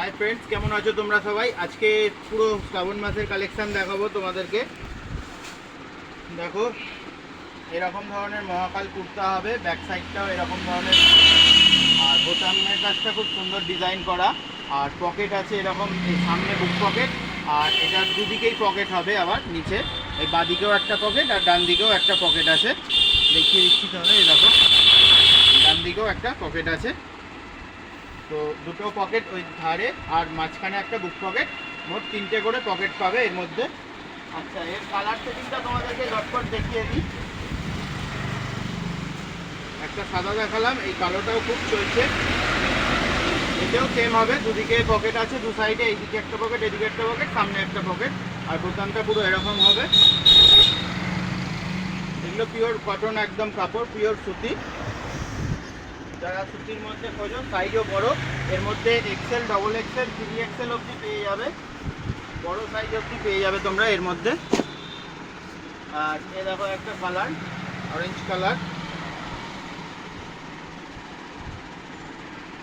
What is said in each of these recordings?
Hi friends কেমন আছো তোমরা সবাই? আজকে পুরো শ্রাবণ মাসের কালেকশন দেখাবো তোমাদেরকে। দেখো, এরকম ধরনের মহাকাল কুর্তা হবে ব্যাক সাইডটাও এরকম ধরনের। আর বোতামের কাজটা খুব সুন্দর ডিজাইন করা। আর পকেট আছে এরকম, এই সামনে বুক পকেট আর এটার দুদিকেই পকেট হবে আবার নিচে। এই বাদিকেও একটা পকেট আর ডান দিকেও একটা পকেট আছে। দেখিয়ে দিচ্ছি তাহলে দেখো ডান দিকেও একটা পকেট আছে। তো দুটো পকেট ওই ধারে আর মাঝখানে একটা বুক পকেট মোট তিনটে করে পকেট পাবে এর মধ্যে। আচ্ছা এর কালার সেটিংটা তোমাদেরকে ঝটপট দেখিয়ে দিই। একটা সাদা দেখালাম এই কালোটাও খুব চলছে। এটাও সেম হবে দুদিকে পকেট আছে দু সাইডে এইদিকে একটা পকেট এদিকে একটা পকেট সামনে একটা পকেট আর বোতামটা পুরো এরকম হবে। এগুলো পিওর কটন একদম কাপড় পিওর সুতি। যারা সুতির মধ্যে খোঁজো সাইজও বড়। এর মধ্যে XL double XL three XL অবধি পেয়ে যাবে। বড় সাইজ অবধি পেয়ে যাবে তোমরা এর মধ্যে। আর এ দেখো একটা কালার অরেঞ্জ কালার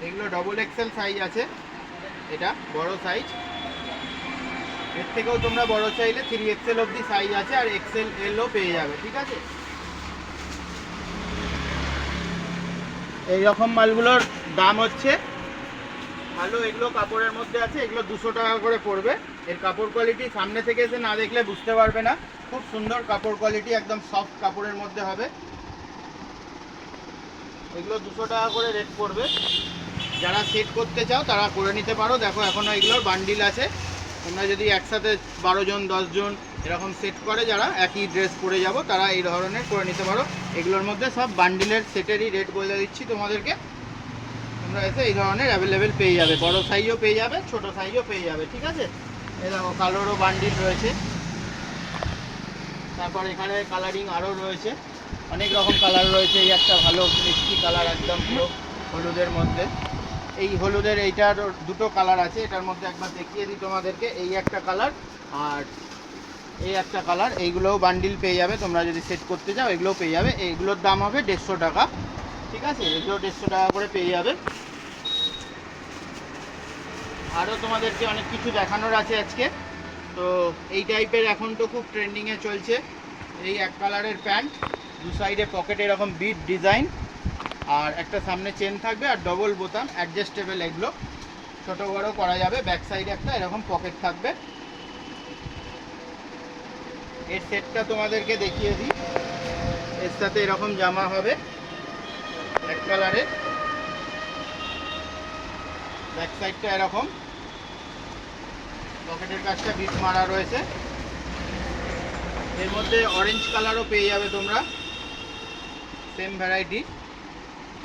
এগুলো ডবল এক্সেল সাইজ আছে। এটা বড় সাইজ এর থেকেও তোমরা বড় চাইলে থ্রি এক্সেল অবধি সাইজ আছে আর এক্সেল এলও পেয়ে যাবে, ঠিক আছে? এই রকম মালগুলোর দাম হচ্ছে। ভালো এগুলো কাপড়ের মধ্যে আছে, এগুলো দুশো টাকা করে পড়বে। এর কাপড় কোয়ালিটি সামনে থেকে এসে না দেখলে বুঝতে পারবে না। খুব সুন্দর কাপড় কোয়ালিটি একদম সফট কাপড়ের মধ্যে হবে। এগুলো দুশো টাকা করে রেট পড়বে। যারা সেট করতে চাও তারা করে নিতে পারো। দেখো এখনও এগুলোর বান্ডিল আছে। তোমরা যদি একসাথে বারো জন জন এরকম সেট করে যারা একই ড্রেস পরে যাব, তারা এই ধরনের করে নিতে পারো। এগুলোর মধ্যে সব বান্ডিলের সেটেরই রেট বলে দিচ্ছি তোমাদেরকে। তোমরা এসে এই ধরনের অ্যাভেলেবেল পেয়ে যাবে। বড় সাইজও পেয়ে যাবে, ছোট সাইজও পেয়ে যাবে, ঠিক আছে? দেখো, কালোরও বান্ডিল রয়েছে। তারপর এখানে কালারিং আরও রয়েছে। অনেক রকম কালার রয়েছে। এই একটা ভালো মিষ্টি কালার একদম পুরো হলুদের মধ্যে। এই হলুদের এইটার দুটো কালার আছে, এটার মধ্যে একবার দেখিয়ে দিই তোমাদেরকে, এই একটা কালার আর এই একটা কালার, এইগুলোও বান্ডিল পেয়ে যাবে, তোমরা যদি সেট করতে চাও, এগুলোও পেয়ে যাবে এইগুলোর দাম হবে দেড়শো টাকা, ঠিক আছে? এগুলো দেড়শো টাকা করে পেয়ে যাবে। আরও তোমাদেরকে অনেক কিছু দেখানোর আছে আজকে। তো এই টাইপের এখন তো খুব ট্রেন্ডিংয়ে চলছে, এই এক কালারের প্যান্ট, দু সাইডে পকেটে এরকম বিট ডিজাইন আর একটা সামনে চেন থাকবে আর ডবল বোতাম অ্যাডজাস্টেবল এগুলো। ছোটো বড়ো করা যাবে ব্যাক সাইডে একটা এরকম পকেট থাকবে। এর সেটটা তোমাদেরকে দেখিয়ে দিই। এর সাথে এরকম জামা হবে, এক কালারের ব্যাক সাইডটা এরকম। পকেটের কাজটা বিট মারা রয়েছে। এর মধ্যে অরেঞ্জ কালারও পেয়ে যাবে তোমরা। সেম ভ্যারাইটি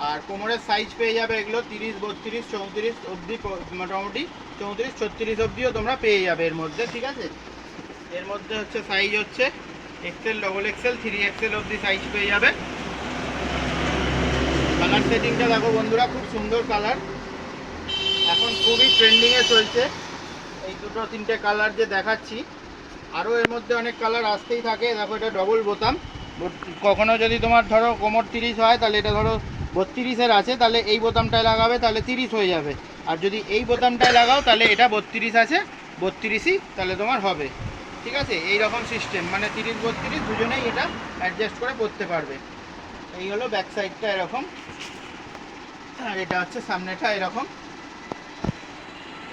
আর কোমরের সাইজ পেয়ে যাবে এগুলো তিরিশ, বত্রিশ, চৌত্রিশ অবধি মোটামুটি চৌত্রিশ, ছত্রিশ অবধিও তোমরা পেয়ে যাবে এর মধ্যে, ঠিক আছে? এর মধ্যে হচ্ছে সাইজ হচ্ছে XL double XL three XL অবধি সাইজ পেয়ে যাবে। কালার সেটিংটা দেখো বন্ধুরা, খুব সুন্দর কালার এখন খুবই ট্রেন্ডিংয়ে চলছে। এই দুটো, তিনটে কালার যে দেখাচ্ছি আরও এর মধ্যে অনেক কালার আসতেই থাকে। দেখো এটা ডবল বোতাম। বত- কখনো যদি তোমার ধরো কোমর তিরিশ হয়, তাহলে এটা ধরো বত্রিশের আছে, তাহলে এই বোতামটায় লাগাবে, তাহলে তিরিশ হয়ে যাবে। আর যদি এই বোতামটায় লাগাও, তাহলে এটা বত্রিশ আছে, বত্রিশই তাহলে তোমার হবে। ঠিক আছে? এই রকম সিস্টেম মানে তিরিশ বত্রিশ দুজনেই এটা অ্যাডজাস্ট করে পরতে পারবে। এই হলো ব্যাক সাইডটা এরকম। আর এটা হচ্ছে সামনেটা এরকম।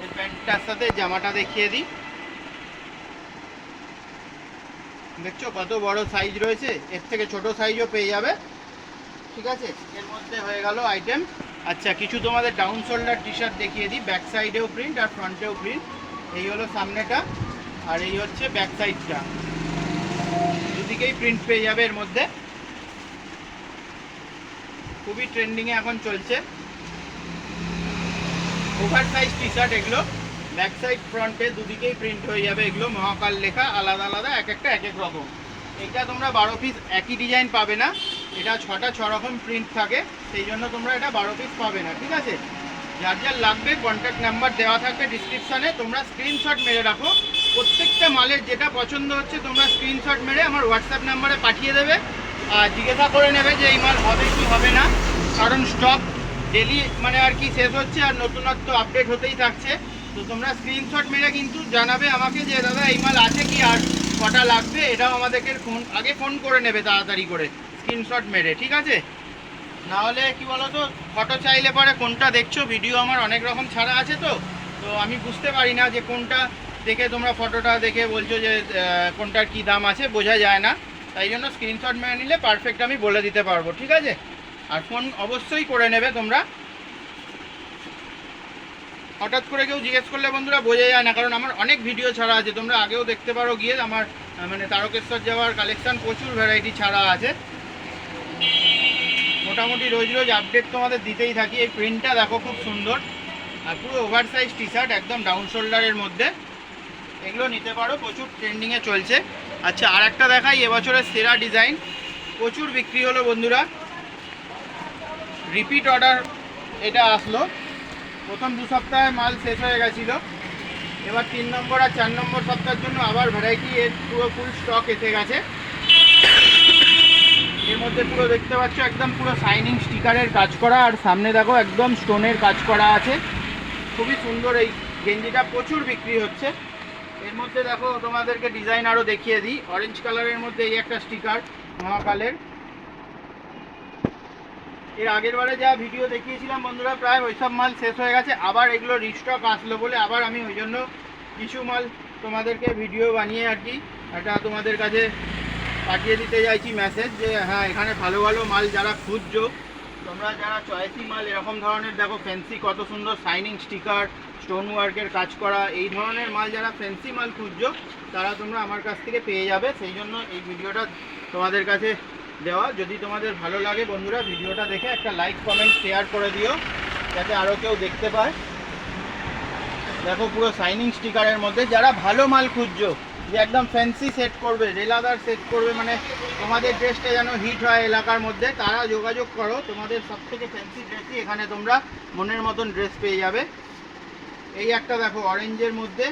এই প্যান্টটার সাথে জামাটা দেখিয়ে দিই। দেখছ কত বড় সাইজ রয়েছে? এর থেকে ছোট সাইজও পেয়ে যাবে। ঠিক আছে? এর মধ্যে হয়ে গেল আইটেম আচ্ছা কিছু তোমাদের ডাউন শোল্ডার টি শার্ট দেখিয়ে দিই। ব্যাক সাইডেও প্রিন্ট আর ফ্রন্টেও প্রিন্ট এই হলো সামনেটা, আর এই হচ্ছে ব্যাক সাইডটা দুদিকেই প্রিন্ট পেয়ে যাবে এর মধ্যে। খুবই ট্রেন্ডিংয়ে এখন চলছে। ওভার সাইজ টি শার্ট এগুলো। ব্যাক সাইড ফ্রন্টে দুদিকেই প্রিন্ট হয়ে যাবে এগুলো। মহাকাল লেখা, আলাদা আলাদা, এক একটা, এক এক রকম। এটা তোমরা বারো পিস একই ডিজাইন পাবে না। এটা ছটা, ছ রকম প্রিন্ট থাকে, সেই জন্য তোমরা এটা বারো পিস পাবে না, ঠিক আছে? যার যার লাগবে কন্ট্যাক্ট নাম্বার দেওয়া থাকবে ডিসক্রিপশানে তোমরা স্ক্রিনশট মেরে রাখো। প্রত্যেকটা মালের যেটা পছন্দ হচ্ছে, তোমরা স্ক্রিনশট মেরে আমার হোয়াটসঅ্যাপ নাম্বারে পাঠিয়ে দেবে আর জিজ্ঞাসা করে নেবে যে এই মাল হবে কি হবে না। কারণ স্টক ডেলি মানে আর কি শেষ হচ্ছে আর নতুনত্ব আপডেট হতেই থাকছে। তো তোমরা স্ক্রিনশট মেরে কিন্তু জানাবে আমাকে যে, দাদা, এই মাল আছে কি? আর কটা লাগবে? এটাও আমাদেরকে ফোন আগে ফোন করে নেবে তাড়াতাড়ি করে। স্ক্রিনশট মেরে, ঠিক আছে? নাহলে কি বলতো ফটো চাইলে পরে কোনটা দেখছ? ভিডিও আমার অনেক রকম ছাড়া আছে তো। তো আমি বুঝতে পারি না যে কোনটা দেখে তোমরা ফটোটা দেখে বলছো যে কোনটার কি দাম আছে, বোঝা যায় না। তাই জন্য স্ক্রিনশট মেরে নিলে পারফেক্ট আমি বলে দিতে পারব, ঠিক আছে? আর ফোন অবশ্যই করে নেবে তোমরা। হঠাৎ করে কেউ জিজ্ঞেস করলে বন্ধুরা বোঝা যায় না, কারণ আমার অনেক ভিডিও ছাড়া আছে। তোমরা আগেও দেখতে পারো গিয়ে আমার মানে তারকেশ্বর যাওয়ার কালেকশন প্রচুর ভ্যারাইটি ছাড়া আছে। মোটামুটি রোজ রোজ আপডেট তোমাদের দিতেই থাকি। এই প্রিন্টটা দেখো খুব সুন্দর। আর পুরো ওভার সাইজ টি শার্ট একদম ডাউন শোল্ডারের মধ্যে। এগুলো নিতে পারো, প্রচুর ট্রেন্ডিংয়ে চলছে। আচ্ছা আর একটা দেখাই, এবছরের সেরা ডিজাইন প্রচুর বিক্রি হলো বন্ধুরা। রিপিট অর্ডার এটা আসলো। প্রথম দু সপ্তাহে মাল শেষ হয়ে গেছিল। এবার তিন নম্বর আর চার নম্বর সপ্তাহের জন্য আবার ভ্যারাইটি এর পুরো ফুল স্টক এসে গেছে। এর মধ্যে পুরো দেখতে পাচ্ছ, একদম পুরো শাইনিং স্টিকারের কাজ করা, আর সামনে দেখো একদম স্টোনের কাজ করা আছে। খুবই সুন্দর এই গেঞ্জিটা প্রচুর বিক্রি হচ্ছে। এর মধ্যে দেখো তোমাদেরকে ডিজাইন আরও দেখিয়ে দিই। অরেঞ্জ কালারের মধ্যে এই একটা স্টিকার মহাকালের। এর আগের বারে যা ভিডিও দেখিয়েছিলাম বন্ধুরা, প্রায় ওইসব মাল শেষ হয়ে গেছে। আবার এগুলো রিস্টক আসলো বলে আবার আমি ওই জন্য কিছু মাল তোমাদেরকে ভিডিও বানিয়ে আর কি তোমাদের কাছে পাঠিয়ে দিতে চাইছি মেসেজ যে হ্যাঁ এখানে ভালো ভালো মাল যারা খুঁজছো, তোমরা যারা চয়েসি মাল এরকম ধরনের, দেখো ফ্যান্সি কত সুন্দর শাইনিং স্টিকার স্টোন ওয়ার্কের কাজ করা, এই ধরনের মাল যারা ফ্যান্সি মাল খুঁজছো, তারা তোমরা আমার কাছ থেকে পেয়ে যাবে। সেই জন্য এই ভিডিওটা তোমাদের কাছে দেওয়া। যদি তোমাদের ভালো লাগে বন্ধুরা, ভিডিওটা দেখে একটা লাইক কমেন্ট শেয়ার করে দিও, যাতে আরও কেউ দেখতে পায়। দেখো, পুরো শাইনিং স্টিকারের মধ্যে যারা ভালো মাল খুঁজছো যে একদম ফ্যান্সি সেট করবে, রেলাদার সেট করবে মানে তোমাদের ড্রেসটা যেন হিট হয় এলাকার মধ্যে, তারা যোগাযোগ করো, তোমাদের সব থেকে ফ্যান্সি ড্রেসই এখানে তোমরা মনের মতন ড্রেস পেয়ে যাবে। এই একটা দেখো অরেঞ্জের মধ্যে,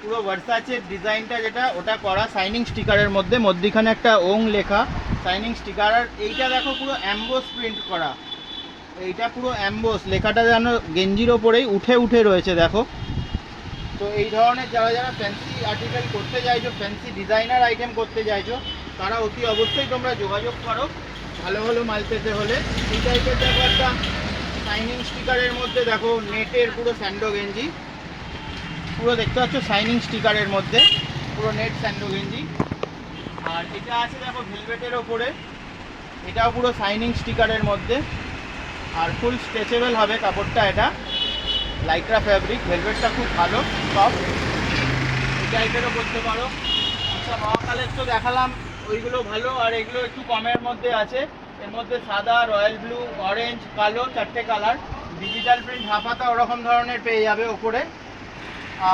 পুরো ভার্সাচের ডিজাইনটা যেটা, ওটা করা শাইনিং স্টিকারের মধ্যে, মধ্যিখানে একটা ওং লেখা শাইনিং স্টিকার আর এইটা দেখো পুরো অ্যাম্বোস প্রিন্ট করা। এইটা পুরো অ্যাম্বোস লেখাটা যেন গেঞ্জির ওপরেই উঠে উঠে রয়েছে, দেখো। তো এই ধরনের যারা যারা ফ্যান্সি আর্টিকেল করতে চাইছো ফ্যান্সি ডিজাইনার আইটেম করতে চাইছো, তারা অতি অবশ্যই তোমরা যোগাযোগ করো। ভালো ভালো মাল পেতে হলে। এই টাইপের দেখো একটা শাইনিং স্টিকারের মধ্যে দেখো নেটের পুরো স্যান্ডো গেঞ্জি। পুরো দেখতে পাচ্ছ শাইনিং স্টিকারের মধ্যে, পুরো নেট স্যান্ডো গেঞ্জি। আর এটা আছে দেখো ভেলভেটের ওপরে। এটাও পুরো শাইনিং স্টিকারের মধ্যে। আর ফুল স্ট্রেচেবল হবে কাপড়টা এটা। লাইক্রা ফ্যাব্রিক ভেলভেটটা খুব ভালো সব এই টাইপেরও করতে পারো। আচ্ছা মহাকালের তো দেখালাম, ওইগুলো ভালো, আর এগুলো একটু কমের মধ্যে আছে। এর মধ্যে সাদা, রয়্যাল ব্লু অরেঞ্জ কালো, চারটে কালার ডিজিটাল প্রিন্ট হাফাতা ওরকম ধরনের পেয়ে যাবে ওপরে।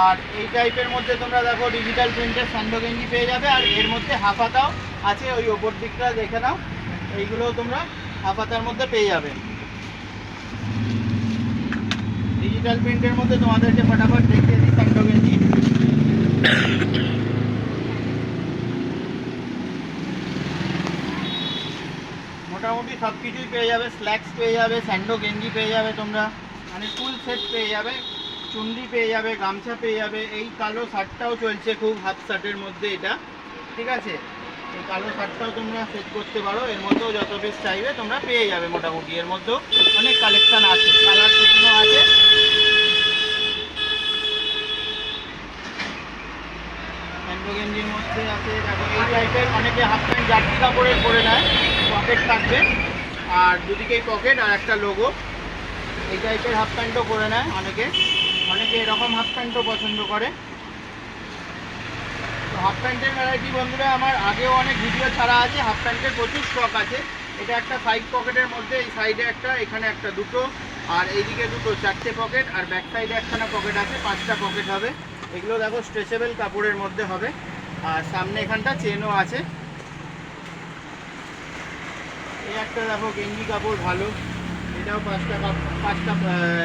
আর এই টাইপের মধ্যে তোমরা দেখো ডিজিটাল প্রিন্টের স্যান্ডো গেঞ্জি পেয়ে যাবে, আর এর মধ্যে হাফাতাও আছে, ওই ওপর দিকটা দেখে নাও। এইগুলোও তোমরা হাফাতার মধ্যে পেয়ে যাবে। ডিজিটাল প্রিন্টের মধ্যে তোমাদেরকে ফটাফট দেখিয়ে দিই গেঞ্জি মোটামুটি সব কিছুই পেয়ে যাবে স্ল্যাক্স পেয়ে যাবে স্যান্ডো গেঞ্জি পেয়ে যাবে তোমরা মানে ফুল সেট পেয়ে যাবে, চুন্ডি পেয়ে যাবে, গামছা পেয়ে যাবে, এই কালো শার্টটাও চলছে খুব হাফ শার্টের মধ্যে এটা, ঠিক আছে? এই কালো শার্টটাও তোমরা সেট করতে পারো, এর মধ্যেও যত পিস চাইবে তোমরা পেয়ে যাবে মোটামুটি, এর মধ্যেও অনেক কালেকশন আছে কালার শুকনো আছে স্যান্ডো গেঞ্জির মধ্যে আছে দেখো এই টাইপের অনেকে হাফ প্যান্ট জার্সি কাপড়ের পরে নেয় পকেট থাকবে, আর দুদিকেই পকেট আর একটা লোগো এই টাইপের হাফ প্যান্টও করে নেয় অনেকে। অনেকে এরকম হাফ প্যান্টও পছন্দ করে। তো হাফ প্যান্টের ভ্যারাইটি বন্ধুরা, আমার আগেও অনেক ভিডিও ছাড়া আছে। হাফ প্যান্টের প্রচুর স্টক আছে। এটা একটা ফাইভ পকেটের মধ্যে, এই সাইডে একটা, এখানে একটা দুটো, আর এইদিকে দুটো, চারটে পকেট আর ব্যাক সাইডে একখানা পকেট আছে, পাঁচটা পকেট হবে। এগুলো দেখো স্ট্রেচেবল কাপড়ের মধ্যে হবে। আর সামনে এখানটা চেনও আছে। এই একটা দেখো গেঞ্জি কাপড় ভালো। এটাও পাঁচটা পাঁচটা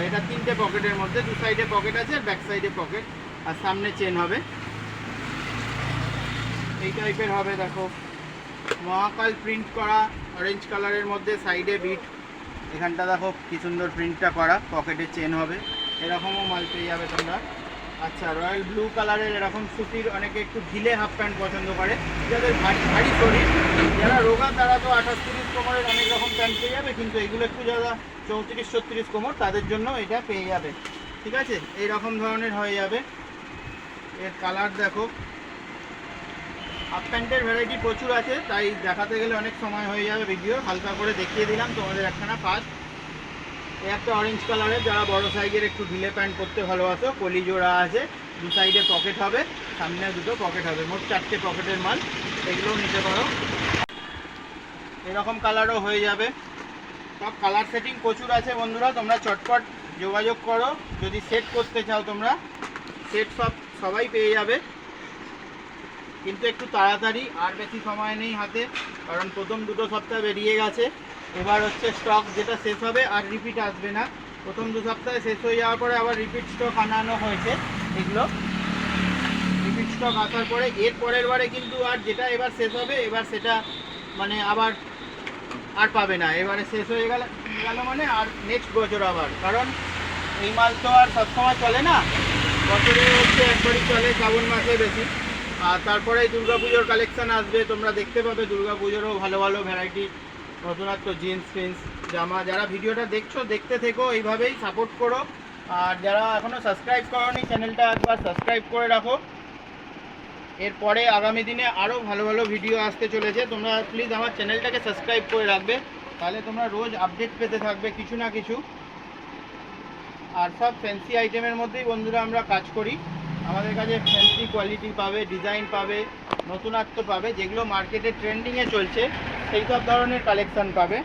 এটা তিনটে পকেটের মধ্যে। দু সাইডে পকেট আছে ব্যাক সাইডে পকেট। আর সামনে চেন হবে। এই টাইপের হবে দেখো। মহাকাল প্রিন্ট করা অরেঞ্জ কালারের মধ্যে সাইডে বিট এখানটা দেখো কি সুন্দর প্রিন্টটা করা। পকেটে চেন হবে। এরকমও মাল পেয়ে যাবে তোমরা। আচ্ছা রয়্যাল ব্লু কালারের এরকম সুতির অনেকে একটু ঢিলে হাফ প্যান্ট পছন্দ করে। যাদের ভারী ভারী শরীর, যারা রোগা, তারা তো আঠাশ তিরিশ কোমরের অনেক রকম প্যান্ট পেয়ে যাবে, কিন্তু এগুলো একটু যারা চৌত্রিশ, ছত্রিশ কোমর, তাদের জন্য এটা পেয়ে যাবে। ঠিক আছে? এই রকম ধরনের হয়ে যাবে। এর কালার দেখো। হাফ প্যান্টের ভ্যারাইটি প্রচুর আছে, তাই দেখাতে গেলে অনেক সময় হয়ে যাবে ভিডিও হালকা করে দেখিয়ে দিলাম, তোমাদের একখানা ফার্স্ট একটা অরেঞ্জ কালারের যারা বড় সাইজের একটু ঢিলে প্যান্ট পরতে ভালোবাসো কলি জোড়া আছে, দু সাইডে পকেট হবে, সামনে দুটো পকেট হবে, মোট চারটে পকেটের মাল, এগুলোও নিতে পারো। এরকম কালারও হয়ে যাবে। সব কালার সেটিং প্রচুর আছে বন্ধুরা, তোমরা চটপট যোগাযোগ করো, যদি সেট করতে চাও তোমরা সেট সব, সবাই পেয়ে যাবে। কিন্তু একটু তাড়াতাড়ি, আর বেশি সময় নেই হাতে, কারণ প্রথম দুটো সপ্তাহ বেরিয়ে গেছে। এবার হচ্ছে স্টক যেটা শেষ হবে আর রিপিট আসবে না। প্রথম দু সপ্তাহে শেষ হয়ে যাওয়ার পরে আবার রিপিট স্টক আনানো হয়েছে এগুলো। রিপিট স্টক আসার পরে এর পরের বারে কিন্তু আর যেটা এবার শেষ হবে, এবার সেটা মানে আবার আর পাবে না। এবারে শেষ হয়ে গেল গেল মানে আর নেক্সট বছর আবার। কারণ এই মাল তো আর সবসময় চলে না। বছরে হচ্ছে একবারই চলে শ্রাবণ মাসে বেশি। আর তারপরে দুর্গা পুজোর কালেকশন আসবে, তোমরা দেখতে পাবে দুর্গা পুজোরও ভালো ভালো ভ্যারাইটি নতুনত্ব জিন্স ফিন্স জামা, যারা ভিডিওটা দেখছ, দেখতে থেকো, এইভাবেই সাপোর্ট করো। আর যারা এখনও সাবস্ক্রাইব করোনি চ্যানেলটা একবার সাবস্ক্রাইব করে রাখো। এরপরে আগামী দিনে আরও ভালো ভালো ভিডিও আসতে চলেছে। তোমরা প্লিজ আমার চ্যানেলটাকে সাবস্ক্রাইব করে রাখবে। তাহলে তোমরা রোজ আপডেট পেতে থাকবে কিছু না কিছু। আর সব ফ্যান্সি আইটেমের মধ্যেই বন্ধুরা আমরা কাজ করি। আমাদের কাছে ফ্যান্সি কোয়ালিটি পাবে ডিজাইন পাবে, নতুনত্ব পাবে, যেগুলো মার্কেটে ট্রেন্ডিংয়ে চলছে। সেই সব ধরনের কালেকশান পাবে।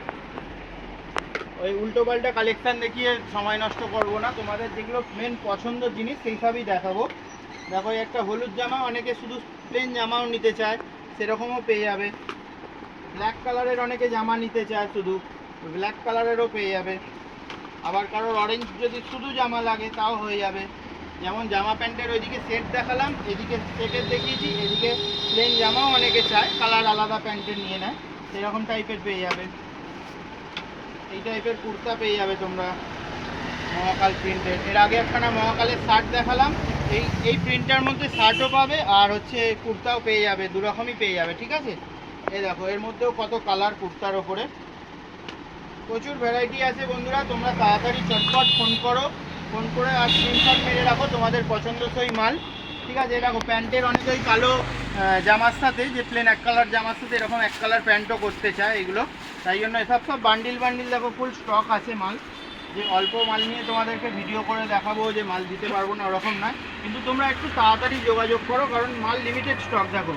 ওই উল্টো উল্টোপাল্টা কালেকশান দেখিয়ে সময় নষ্ট করব না। তোমাদের যেগুলো মেন পছন্দ জিনিস, সেই সবই দেখাবো। দেখো একটা হলুদ জামা, অনেকে শুধু প্লেন জামাও নিতে চায়, সেরকমও পেয়ে যাবে। ব্ল্যাক কালারের অনেকে জামা নিতে চায় শুধু ব্ল্যাক কালারেরও পেয়ে যাবে। আবার কারোর অরেঞ্জ যদি শুধু জামা লাগে, তাও হয়ে যাবে। যেমন জামা প্যান্টের ওইদিকে সেট দেখালাম, এদিকে সেটের দেখিয়েছি, এদিকে প্লেন জামাও অনেকে চায় কালার আলাদা প্যান্টের নিয়ে নেয়। সেরকম টাইপের পেয়ে যাবে। এই টাইপের কুর্তা পেয়ে যাবে তোমরা। মহাকাল প্রিন্টের এর আগে একখানা মহাকালের শার্ট দেখালাম। এই এই প্রিন্টার মধ্যে শার্টও পাবে আর হচ্ছে কুর্তাও পেয়ে যাবে দু রকমই পেয়ে যাবে, ঠিক আছে? এই দেখো, এর মধ্যেও কত কালার কুর্তার ওপরে। প্রচুর ভ্যারাইটি আছে বন্ধুরা, তোমরা তাড়াতাড়ি চটপট ফোন করো। ফোন করে আর স্ক্রিনশট মেরে রাখো তোমাদের পছন্দসই মাল। ঠিক আছে, দেখো প্যান্টের অনেকেই কালো জামার সাথে, যে প্লেন এক কালার জামার সাথে এরকম এক কালার প্যান্টও করতে চায় এগুলো। তাই জন্য এসব সব বান্ডিল বান্ডিল দেখো ফুল স্টক আছে মাল। যে অল্প মাল নিয়ে তোমাদেরকে ভিডিও করে দেখাবো যে মাল দিতে পারব না ওরকম নয়। কিন্তু তোমরা একটু তাড়াতাড়ি যোগাযোগ করো, কারণ মাল লিমিটেড স্টক দেখো।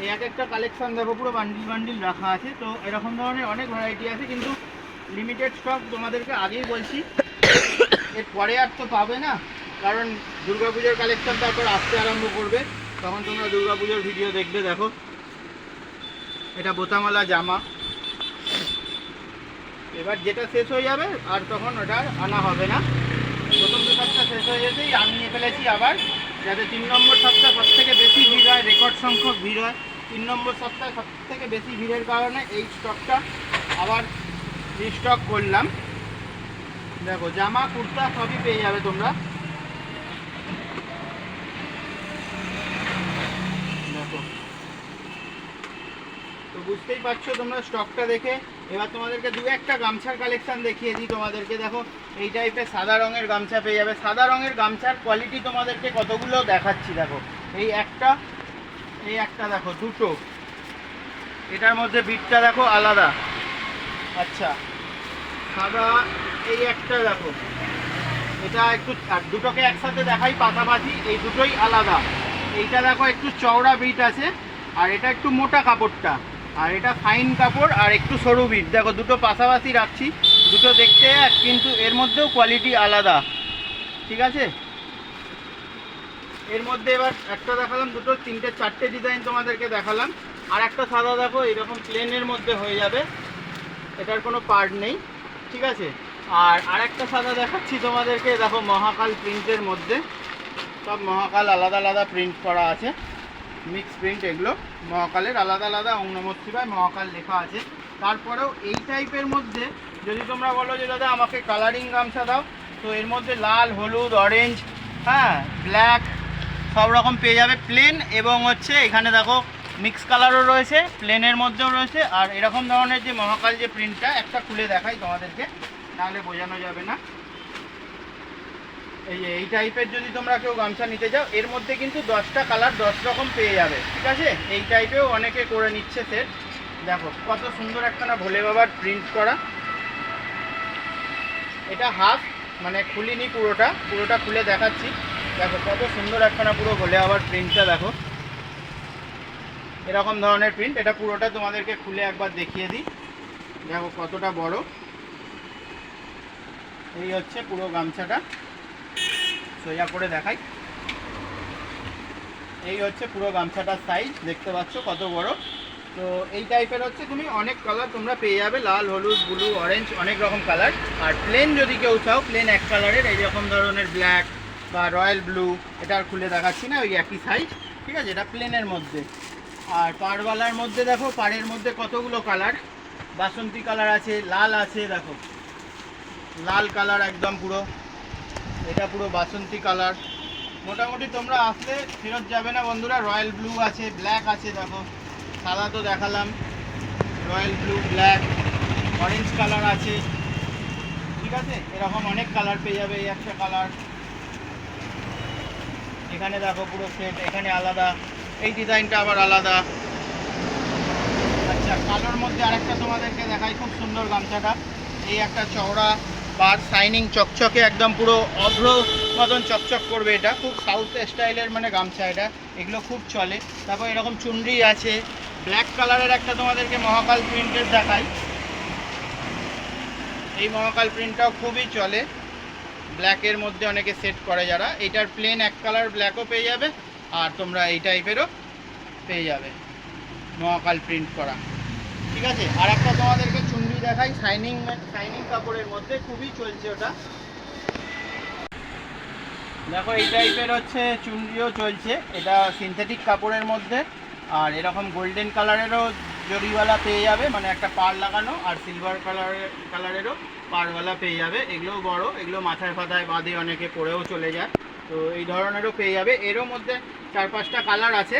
এই এক একটা কালেকশান দেখো, পুরো বান্ডিল বান্ডিল রাখা আছে। তো এরকম ধরনের অনেক ভ্যারাইটি আছে, কিন্তু লিমিটেড স্টক তোমাদেরকে আগেই বলছি। এর পরে আর তো পাবে না। কারণ দুর্গাপুজোর কালেকশন তারপর আসতে আরম্ভ করবে। তখন তোমরা দুর্গাপুজোর ভিডিও দেখবে, দেখো। এটা বোতামালা জামা। এবার যেটা শেষ হয়ে যাবে, আর তখন ওটা আনা হবে না। প্রথম সপ্তাহ শেষ হয়ে যেতেই আনিয়ে ফেলেছি আবার। যাতে তিন নম্বর সপ্তাহ সব থেকে বেশি ভিড় হয় রেকর্ড সংখ্যক ভিড় হয়। তিন নম্বর সপ্তাহে সব থেকে বেশি ভিড়ের কারণে এই স্টকটা আবার রিস্টক করলাম। দেখো, জামা, কুর্তা সবই পেয়ে যাবে তোমরা। বুঝতেই পারছ তোমরা স্টকটা দেখে। এবার তোমাদেরকে দু একটা গামছার কালেকশন দেখিয়ে দিই তোমাদেরকে। দেখো, এই টাইপের সাদা রঙের গামছা পেয়ে যাবে। সাদা রঙের গামছার কোয়ালিটি তোমাদেরকে কতগুলো দেখাচ্ছি, দেখো। এই একটা এই একটা দেখো, দুটো। এটার মধ্যে বিটটা দেখো আলাদা। আচ্ছা সাদা, এই একটা দেখো। এটা একটু, আর দুটোকে একসাথে দেখাই পাশাপাশি এই দুটোই আলাদা। এইটা দেখো, একটু চওড়া বিট আছে। আর এটা একটু মোটা কাপড়টা। আর এটা ফাইন কাপড় আর একটু সরু বিট দেখো, দুটো পাশাপাশি রাখছি। দুটো দেখতে এক, কিন্তু এর মধ্যেও কোয়ালিটি আলাদা। ঠিক আছে? এর মধ্যে এবার একটা দেখালাম, দুটো, তিনটে, চারটে ডিজাইন তোমাদেরকে দেখালাম। আর একটা সাদা দেখো, এরকম প্লেনের মধ্যে হয়ে যাবে। এটার কোনো পার্ট নেই। ঠিক আছে? আর আরেকটা সাদা দেখাচ্ছি তোমাদেরকে। দেখো, মহাকাল প্রিন্টের মধ্যে। সব মহাকাল আলাদা আলাদা প্রিন্ট করা আছে। মিক্স প্রিন্ট এগুলো। মহাকালের আলাদা আলাদা নমঃ মহাকাল লেখা আছে। তারপরেও এই টাইপের মধ্যে যদি তোমরা বলো যে, দাদা, আমাকে কালারিং গামছা দাও, তো এর মধ্যে লাল, হলুদ অরেঞ্জ হ্যাঁ ব্ল্যাক সব রকম পেয়ে যাবে প্লেন এবং হচ্ছে এখানে দেখো মিক্স কালারও রয়েছে প্লেনের মধ্যেও রয়েছে। আর এরকম ধরনের যে মহাকাল যে প্রিন্টটা একটা খুলে দেখাই তোমাদেরকে নাহলে বোঝানো যাবে না। এই এই টাইপের যদি তোমরা কেউ গামছা নিতে যাও এর মধ্যে কিন্তু দশটা কালার দশ রকম পেয়ে যাবে, ঠিক আছে? এই টাইপেও অনেকে করে নিচ্ছে সেট দেখো, কত সুন্দর একখানা ভোলে বাবার প্রিন্ট করা। এটা হাফ মানে খুলিনি পুরোটা পুরোটা খুলে দেখাচ্ছি। দেখো, কত সুন্দর একখানা পুরো ভোলে বাবার প্রিন্টটা দেখো। এরকম ধরনের প্রিন্ট এটা পুরোটা তোমাদেরকে খুলে একবার দেখিয়ে দিই। দেখো, কতটা বড়। এই হচ্ছে পুরো গামছাটা। সোজা করে দেখাই। এই হচ্ছে পুরো গামছাটার সাইজ দেখতে পাচ্ছ কত বড়। তো এই টাইপের হচ্ছে তুমি অনেক কালার তোমরা পেয়ে যাবে, লাল, হলুদ ব্লু অরেঞ্জ অনেক রকম কালার আর প্লেন যদি কেউ চাও প্লেন এক কালারের এই রকম ধরনের ব্ল্যাক বা রয়্যাল ব্লু এটা আর খুলে দেখাচ্ছি না, ওই একই সাইজ ঠিক আছে? এটা প্লেনের মধ্যে। আর পাড়ওয়ালার মধ্যে দেখো, পাড়ের মধ্যে কতগুলো কালার বাসন্তী কালার আছে, লাল আছে, দেখো। লাল কালার একদম পুরো। এটা পুরো বাসন্তী কালার। মোটামুটি তোমরা আসলে ফেরত যাবে না বন্ধুরা, রয়্যাল ব্লু আছে, ব্ল্যাক আছে, দেখো। সাদা তো দেখালাম। Royal blue, black, orange colour আছে। ঠিক আছে? এরকম অনেক কালার পেয়ে যাবে এই একটা কালার। এখানে দেখো পুরো সেট এখানে আলাদা। এই ডিজাইনটা আবার আলাদা। আচ্ছা কালোর মধ্যে আরেকটা তোমাদেরকে দেখাই, খুব সুন্দর গামছাটা। এই একটা চওড়া। বার শাইনিং চকচকে একদম পুরো অভ্র মতন চকচক করবে এটা। খুব সাউথ স্টাইলের মানে গামছা এটা। এগুলো খুব চলে। তারপর এরকম চুনরি আছে। ব্ল্যাক কালারের একটা তোমাদেরকে মহাকাল প্রিন্টের দেখাই। এই মহাকাল প্রিন্টটাও খুবই চলে। ব্ল্যাকের মধ্যে অনেকে সেট করে যারা। এটার প্লেন এক কালার ব্ল্যাকও পেয়ে যাবে আর তোমরা এই টাইপেরও পেয়ে যাবে। মহাকাল প্রিন্ট করা। ঠিক আছে? আর একটা তোমাদেরকে দেখাই শাইনিং শাইনিং কাপড়ের মধ্যে, খুবই চলছে ওটা। দেখো, এই টাইপের হচ্ছে চুনরিও চলছে। এটা সিনথেটিক কাপড়ের মধ্যে। আর এরকম গোল্ডেন কালারেরও জরিওয়ালা পেয়ে যাবে মানে একটা পার লাগানো, আর সিলভার কালারের কালারেরও পারওয়ালা পেয়ে যাবে। এগুলোও বড়, এগুলো মাথায় ফাথায় বাঁধে, অনেকে পরেও চলে যায়। তো এই ধরনেরও পেয়ে যাবে। এরও মধ্যে চার পাঁচটা কালার আছে।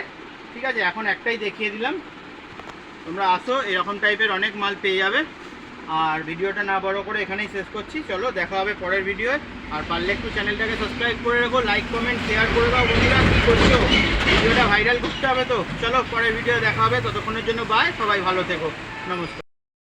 ঠিক আছে, এখন একটাই দেখিয়ে দিলাম। তোমরা আসো, এরকম টাইপের অনেক মাল পেয়ে যাবে। আর ভিডিওটা না বড় করে এখানেই শেষ করছি। চলো, দেখা হবে পরের ভিডিও আর পারলে একটু চ্যানেলটাকে সাবস্ক্রাইব করে রাখো লাইক কমেন্ট শেয়ার করে দাও বন্ধুরা। কী করছ? ভিডিওটা ভাইরাল করতে হবে তো। চলো, পরের ভিডিও দেখা হবে। ততক্ষণের জন্য বাই সবাই ভালো থেকো। নমস্কার।